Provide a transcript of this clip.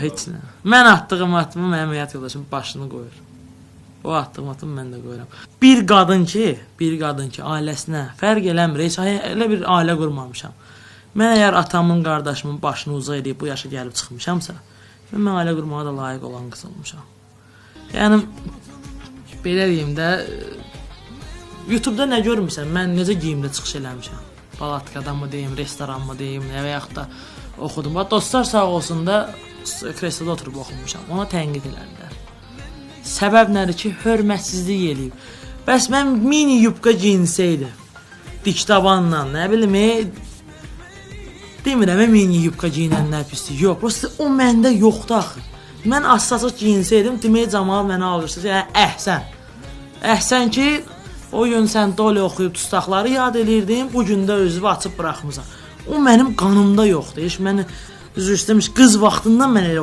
Heç nə. Mən atdığım atımı mənim həyat yoldaşım başını qoyur. O atdığım atımı mən də qoyuram. Bir qadın ki, bir qadın ki, ailəsinə fərq eləmir. Heç ay- elə bir ailə qurmamışam. Mən əgər atamın, qardaşımın başını uza edib bu yaşa gəlib çıxmışamsa, mən ailə qurmağa da layiq olan qız olmuşam. Yəni belə deyim də YouTube-da nə görmüsən? Mən necə geyimdə çıxış eləmişəm? Palatkadan mı deyim, restoranmı deyim, nə və yaxud da oxudum. Dostlar sağ olsun da kresloda oturub oxumuşam. Ona tənqid elədilər. Səbəb nədir ki, hörmətsizlik eləyib. Bəs mən mini yubka giyinsəydim, dik tabanla, nə bilim, e, demirəm e, mini yubka giyinənlər pisdir. Yox, prosta o məndə yoxdur axı. Mən asasız giyinsəydim, demək cəmaət mənə alqışlasın. Yəni əhsən. Əhsən ki, o gün sən dole oxuyub tustaqları yad eləyirdin, bu gün də özünü açıb buraxmısan. O mənim qanımda yoxdur. Heç məni üzr istəmiş qız vaxtından mən elə